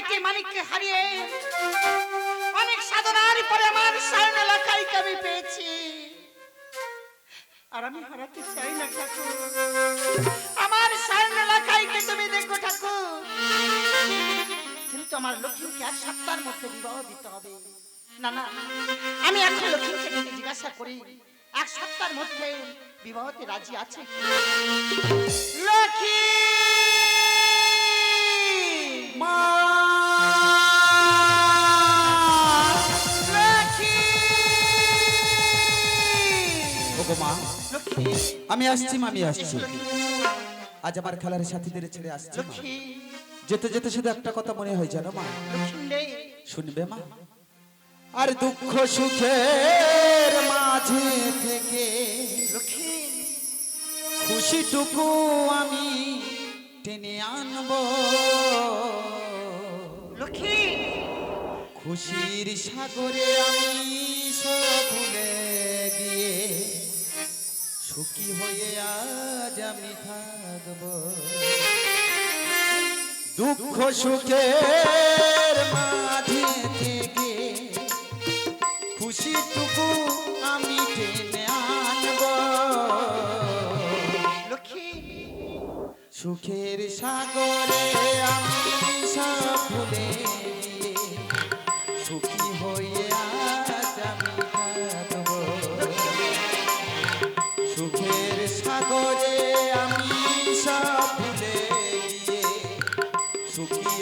ছয়টি মানিককে হারিয়ে অনেক সাধনার পরে আমার স্বর্ণ লাখাইকে আমি পেয়েছি। আর আমি হারাতে চাই না ঠাকুর। আমার স্বর্ণ লাখাইকে তুমি দেখো ঠাকুর। কিন্তু আমার লক্ষ্মীকে এক সপ্তাহের মধ্যে বিবাহ দিতে হবে। না না, আমি এখন লক্ষ্মীকে জিজ্ঞাসা করি, এক সপ্তাহের মধ্যে বিবাহতে রাজি আছে? লক্ষ্মী! ওগো মা। আমি আসছি আমি আসছি। আজ আমার খেলার সাথীদের ছেড়ে আসছি যেতে যেতে শুধু একটা কথা মনে হয় জানো মা? শুনবে মা? আর দুঃখ সুখের মাঝে থেকে খুশিটুকু আমি টেনে আনব। লক্ষ্মী। খুশির সাগরে আমি সব ভুলে গিয়ে সুখী হয়ে আজ আমি থাকব। দুঃখ সুখের মাঝে থেকে খুশিটুকু আমি টেনে আনব। সুখের সাগরে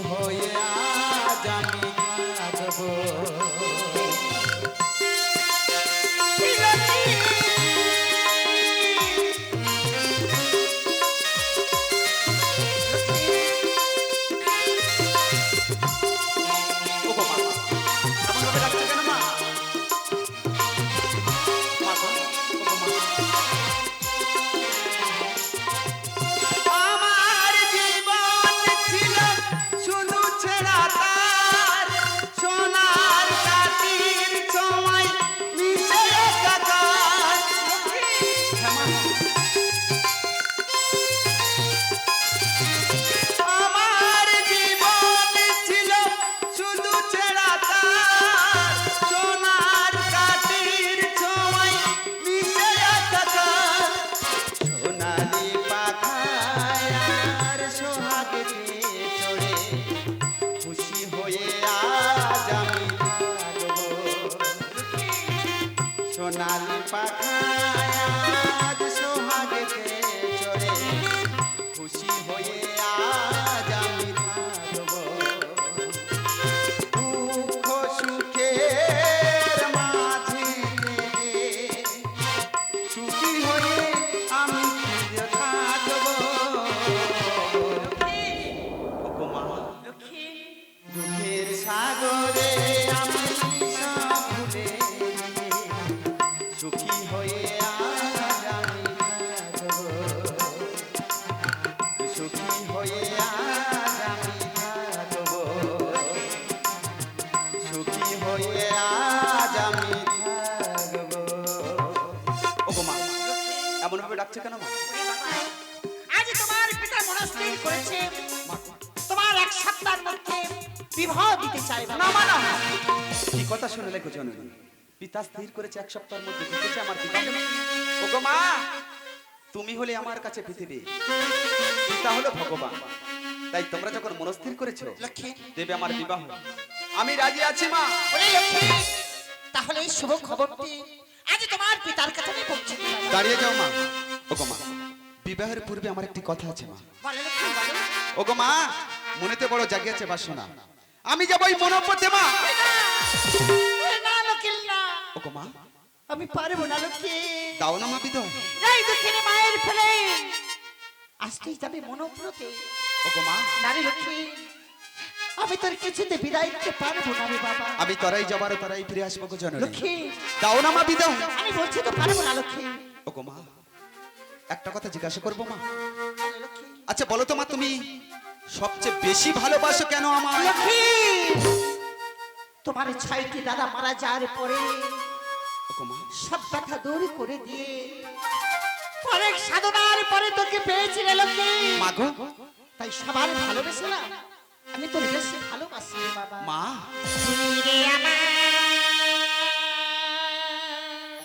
হয়ে ডাকছে কেন মা? আজ তোমার পিতা মনস্থির করেছে। তোমার এক সপ্তাহের মধ্যে বিবাহ দিতে চাই না মানা কি কথা শুনে লেখো জননী? পিতা স্থির করেছে এক সপ্তাহের মধ্যে দিতেছে আমার বিবাহ ওগো মা তুমি হলে আমার কাছে পৃথিবী। পিতা হলো ভগবান। তাই তোমরা যখন মনস্থির করেছ দেবে আমার বিবাহ। আমি রাজি আছি মা। তাহলে এই শুভ খবরটি আজ তোমার পিতার কাছে আমি পৌঁছে দাঁড়িয়ে যাও মা। ওগো মা বিবাহের পূর্বে আমার একটি কথা আছে মা। ওগো মা মনেতে বড় জাগিয়েছে বাসনা আমি যাব ওই মনোপথে মা। ওগো মা আমি পারব না লক্ষ্মী দাও না মা বিধ এই দুঃখিনী মায়ের ফেলে। আসতেই যাবে মনোপ্রতে ওগো মা। নারী লক্ষ্মী আমি তোর কিছুতে বিদায় দিতে পারব না রে বাবা। আমি তরাই যাবার তরাই ফিরে আসব গো জননী। লক্ষ্মী। দাও না মা বিধ আমি বলছি তো পারব না লক্ষ্মী। ওগো মা। একটা কথা জিজ্ঞাসা করব মা? আচ্ছা বলো তো মা তুমি সবচেয়ে বেশি ভালোবাসো কেন আমার তোমার ছয়টি দাদা মারা যাওয়ার পরে সব কথা দূর করে দিয়ে অনেক সাধনার পরে তোকে পেয়েছি রে লক্ষ্মী। মা গো। তাই সবার ভালোবেসে না আমি তোর বেশি ভালোবাসি বাবা। মা।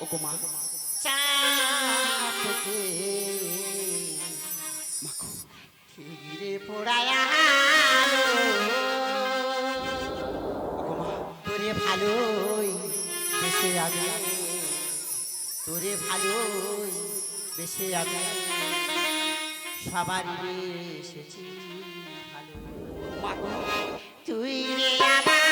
ওগো মা। চাপতে মাগো ঘিরে তোরে ভালোই বেশে আমি সবারই এসেছি ভালো। তুই রে আমার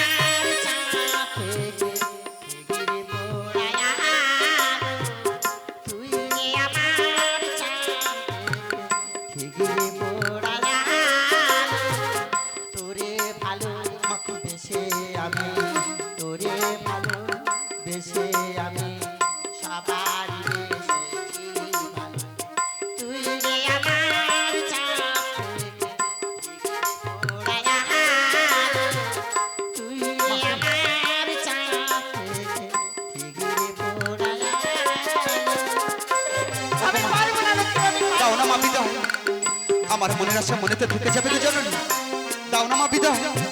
আমার মনের আশা মনেতে ঢুকে যাবে গো জননী। দাও না মা বিদায়। দাও না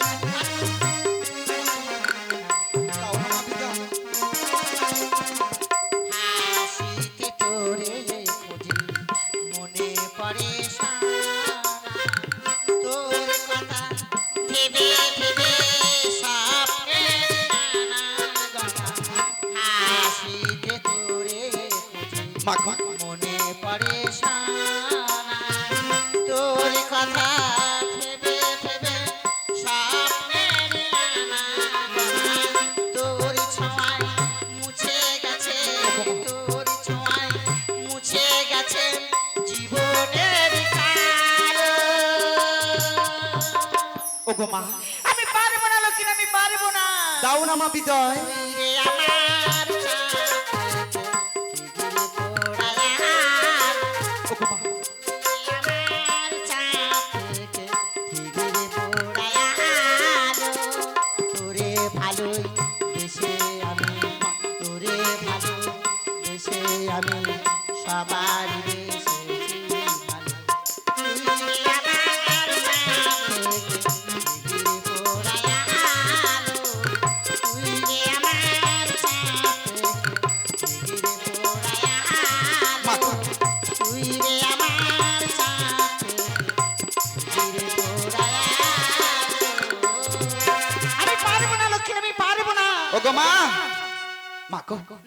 মা। আমি পারব না লক্ষ্মী আমি পারব না। দাও না মা বিদায়। আমার।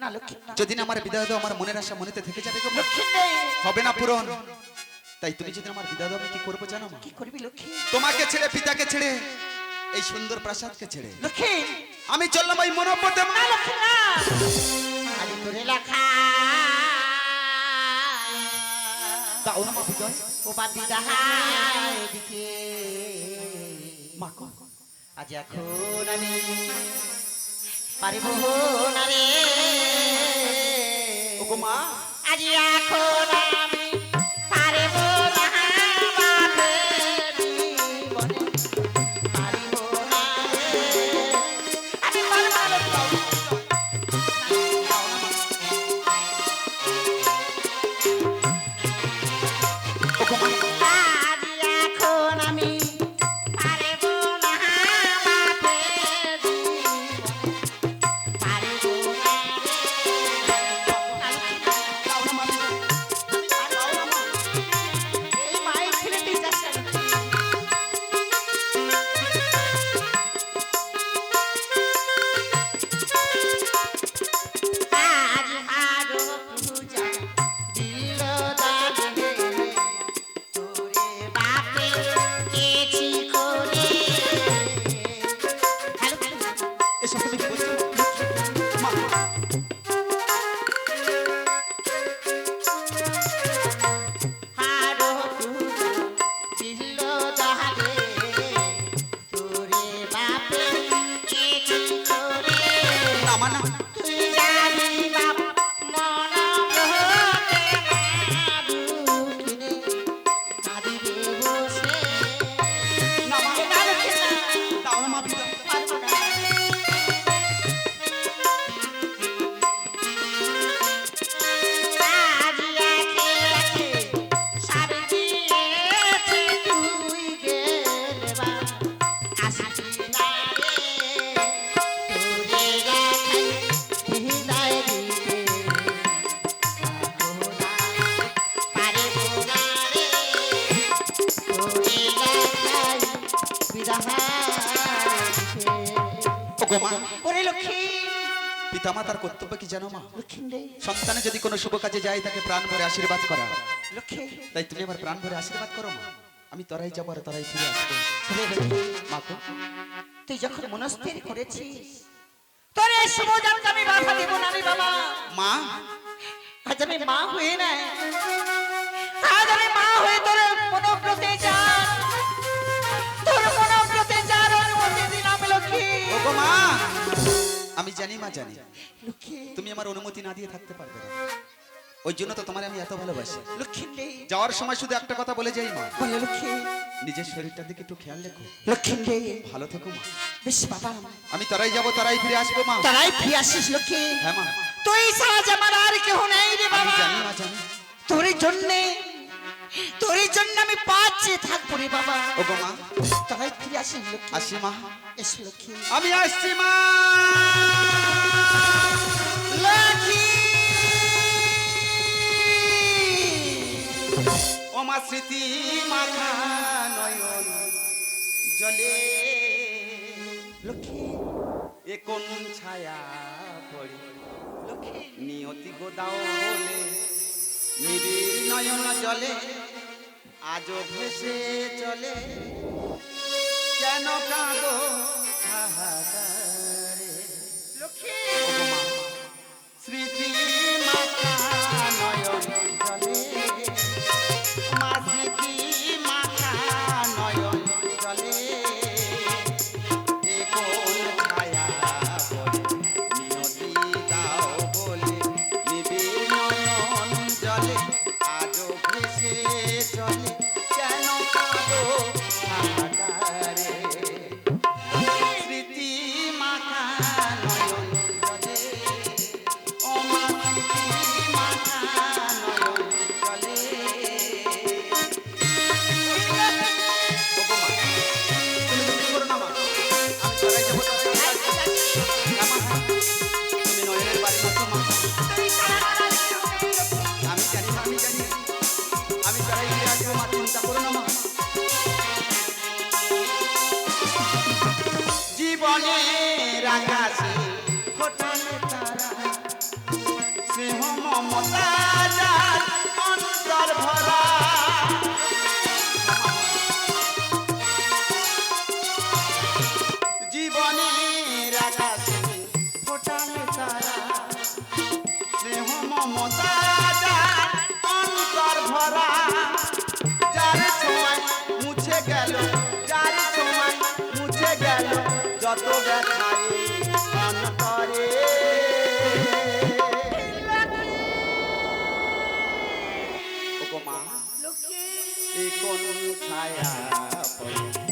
না লক্ষ্মী যদি না আমার বিদায় দাও আমার মনের আশা মনেতে থেকে যাবে গো। লক্ষ্মী হবে না পূরণ। তাই তুমি যদি আমার বিদায় দাও আমি কি করব জানো কি করবি লক্ষ্মী? তোমাকে ছেড়ে পিতাকে ছেড়ে এই সুন্দর প্রাসাদকে ছেড়ে। লক্ষ্মী। আমি চললাম ওই মনোপদে না লক্ষ্মী না। আরে তোরে লেখা। দাও না মা বিদায়। ও এদিকে আজ এখন আমি পারিব না রে মা। আজ এখন আমি পিতামাতার কর্তব্য কি জানো মা? সন্তানে যদি কোনো শুভ কাজে যায় তাকে প্রাণ ভরে আশীর্বাদ করা। তাই তুমি আমার প্রাণ ভরে আশীর্বাদ করো মা। আমি তরাই যাব আর তরাই ফিরে আসব। মা তুই যখন মনস্থির করেছিস তোর এই শুভযাত্রা আমি বাধা দিব না রে বাবা। মা? আজ আমি মা হয়ে আজ আমি মা হয়ে তোর মনোব্রতে জানি মা জানি। তুমি আমার অনুমতি না দিয়ে থাকতে পারবে না। ওই জন্য তো তোমার আমি এত ভালোবাসি। লক্ষ্মী যাওয়ার সময় শুধু একটা কথা বলে যাই মা। নিজের শরীরটার দিকে একটু খেয়াল রেখো। ভালো থেকো মা। বেশ বাবা। আমি তরাই যাব তরাই ফিরে আসব মা। তারাই ফিরে আসিস লক্ষ্মী। হ্যাঁ মা। তুই ছাড়া আমার আর কেহ নেই রে বাবা। জানি মা জানি। তোর জন্যে তোর জন্য আমি পাচ্ছি থাকব রে বাবা। ওগো মা। তারাই ফিরে আসিস লক্ষ্মী। আসি মা। এস লক্ষ্মী। আমি আসছি মা। মা স্মৃতি মাখা নয়ন জলে। লক্ষ্মী এ কোন ছায়া পড়ে? লক্ষ্মী। নিয়তি গোদাও বলে নিবিড় নয়ন জলে আজও ভেসে চলে। কেন কাঁদো যত ব্যথায় অন্তরে ওগো মা লক্ষ্মী এ কোন ছায়া